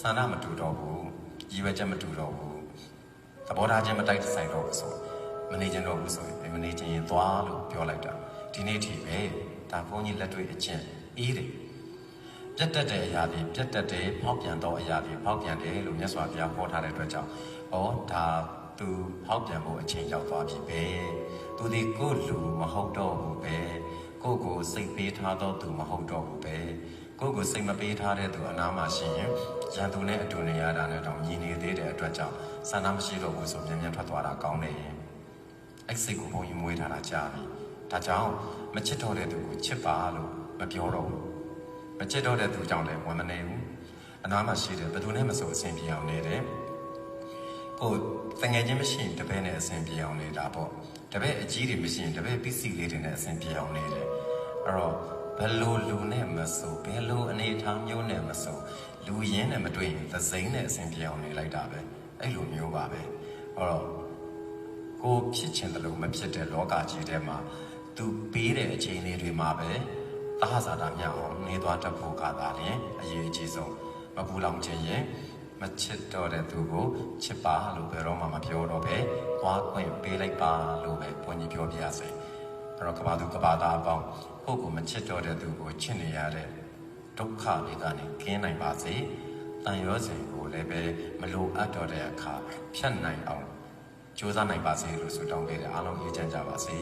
ဆန္ဒမတူတော့ဘူးရည်ရွယ်ချက်မတူတော့ဘူးသဘောထားချင်းမတိုက်ဆိုင်တော့ဘူးဆိုမနေချင်တော့ဘူးဆိုရင်မနေချင်ရင်သွားလို့ပြောလိုက်တာဒီနေ့ထိပဲဒါဘုန်းကြီးလက်တွေ့အချင်းအေးတယ်ပြတ်တက်တဲ့အရာတွေပြတ်တက်တဲ့ဖောက်ပြန်သောအရာတွေဖောက်ပြန်တယ်လို့မြတ်စွာဘုရားဟောထားတဲ့အတွက်ကြောင့်ဩဒါသူဖောက်ပြန်ဖို့အချိန်ရောက်သွားပြီပဲသူဒီကိုယ့်လူမဟုတ်တော့ဘူးပဲ ကိုယ့်ကိုယ်စိတ်ပေးထားတော့သူမဟုတ်တော့ဘူးပဲကိုယ့်ကိုယ်စိတ်မပေးထားတဲ့သူအနားမှာရှိရင်ရန်သူနဲ့အတူနေရတာနဲ့တော့ညီနေသေးတဲ့အတွက်ကြောင့်ဆန္ဒမရှိတော့ဘူးဆိုမြန်မြန်ထွက်သွားတာကောင်းတယ်အဲ့စိတ်ကိုဘုံကြီးမွေးထားတာကြားပြီဒါကြောင့်မချစ်တော့တဲ့သူကိုချစ်ပါလို့မပြောတော့ဘူးမချစ်တော့တဲ့သူကြောင့်လည်းဝန်မနေဘူးအနားမှာရှိတယ်ဘယ်သူနဲ့မဆိုအဆင်ပြေအောင်နေတယ် ဟိုတငယ်ချင်းမရှိရင်တပည့်နဲ့အဆင်ပြေအောင်နေတာပေါ့တပည့်အကြီးတွေမရှိရင်တပည့်ပစ္စည်းလေးတွေနဲ့အဆင်ပြေအောင်နေတယ်အဲ့တော့ဘယ်လိုလူနဲ့မဆိုဘယ်လိုအနေအထားမျိုးနဲ့မဆိုလူရင်းနဲ့မတွေ့ရင်သစိမ့်နဲ့အဆင်ပြေအောင်နေလိုက်တာပဲအဲ့လိုမျိုးပါပဲအဲ့တော့ကိုဖြစ်ချင်တယ်လို့မဖြစ်တဲ့လောကကြီးထဲမှာသူပေးတဲ့အခြေအနေတွေမှာပဲသာသာတာမြောက်အောင်နေသွားတတ်ဖို့ကသာလျှင်အရေးအကြီးဆုံးမပူလောင်ခြင်းရင် မချစ်တော့တဲ့သူကိုချစ်ပါလို့ဘယ်တော့မှမပြောတော့ပဲသွားခွင့်ပေးလိုက်ပါလို့ပဲဘုန်းကြီးပြောပြရစေအဲ့တော့ကဘာသူကဘာသားအပေါင်းကိုယ့်ကိုမချစ်တော့တဲ့သူကိုချစ်နေရတဲ့ဒုက္ခတွေကနေကင်းနိုင်ပါစေတန်ရောစဉ်ကိုလည်းပဲမလိုအပ်တော့တဲ့အခါဖြတ်နိုင်အောင်ကြိုးစားနိုင်ပါစေလို့ဆုတောင်းပေးတယ်အားလုံးအေးချမ်းကြပါစေ